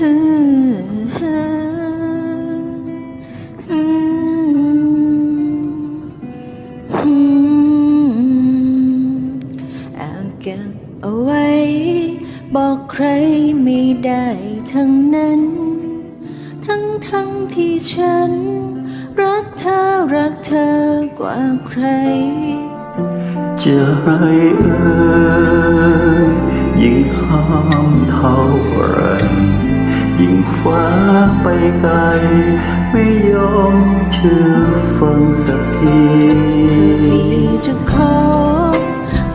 เก็บเอาไว้ บอกใครไม่ได้ทั้งนั้น ทั้งทั้งที่ฉัน รักเธอรักเธอกว่าใคร จะไรเอ่ย ไปไกล ไม่ยอมเชื่อฟังสักทีเธอมีเจะขอ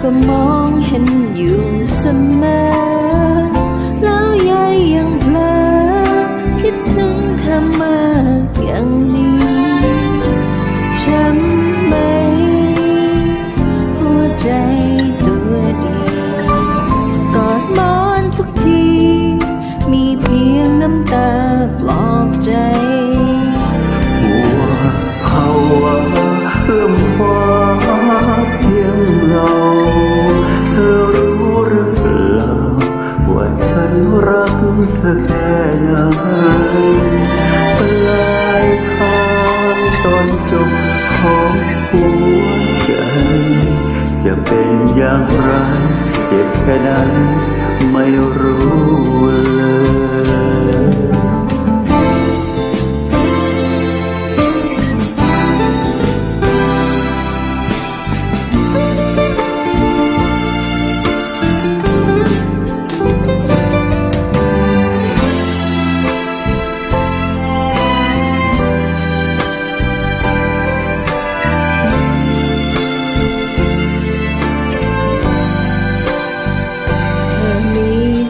ก็มองเห็นอยู่เสมอ แล้วยายยังเพลอคิดถึงเธอมากอย่างนี้ช้ำไหมหัวใจตัวดี กอดมอนทุกที มีเพียงน้ำตา ปลอบใจหัวภาวะเอื้อมคว้าเพียงเราเธอรู้หรือเปล่าว่าฉันรักเธอแค่ไหนปลายทางตอนจบของหัวใจ จะเป็นอย่างไรเจ็บแค่นั้นไม่รู้เลย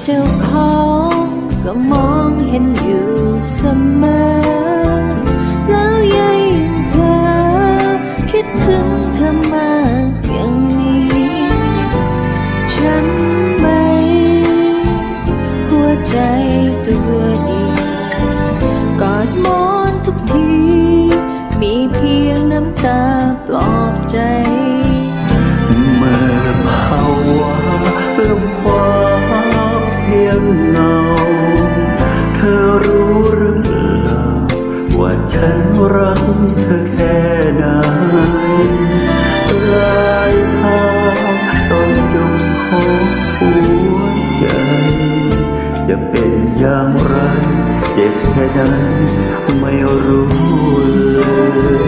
เจ้าของก็มองเห็นอยู่เสมอ แล้วยังเพลอคิดถึงเธอมากอย่างนี้ ฉันไหม หัวใจตัวดีกอดมอนทุกที มีเพียงน้ำตาปลอบใจ จะเป็นอย่างไร เจ็บแค่ไหนไม่รู้เล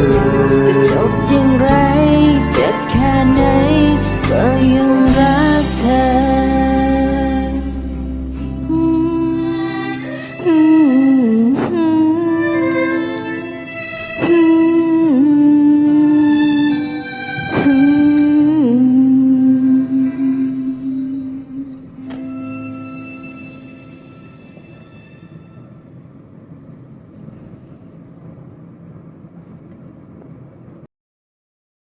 ย